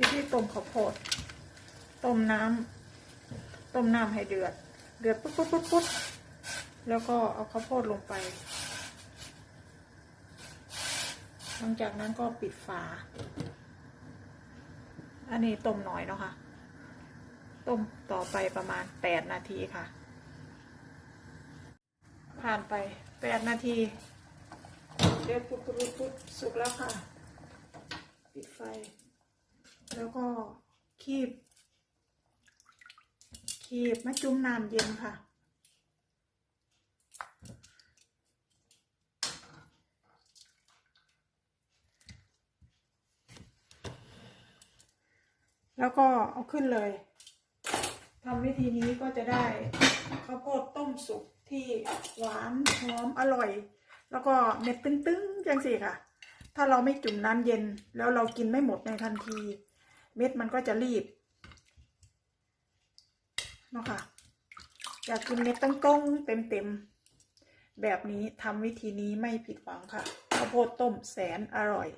วิธีต้มข้าวโพด ต้มน้ำต้มน้ำให้เดือด เดือดปุ๊บปุ๊บปุ๊บปุ๊บแล้วก็เอาข้าวโพดลงไป หลังจากนั้นก็ปิดฝา อันนี้ต้มน้อยเนาะค่ะ ต้มต่อไปประมาณแปดนาทีค่ะ ผ่านไปแปดนาที เดือดปุ๊บปุ๊บปุ๊บสุกแล้วค่ะ ปิดไฟ แล้วก็ คีบ คีบมาจุ่มน้ำเย็นค่ะ แล้วก็เอาขึ้นเลยทำวิธีนี้ก็จะได้ข้าวโพดต้มสุกที่หวานหอมอร่อย แล้วก็เม็ดตึ้งๆจังสิค่ะ ถ้าเราไม่จุ่มน้ำเย็นแล้วเรากินไม่หมดในทันที เม็ดมันก็จะรีบเนาะค่ะอยากกินเม็ดตั้งต้งเต็มๆแบบนี้ทำวิธีนี้ไม่ผิดหวังค่ะข้าวโพดต้มแสนอร่อย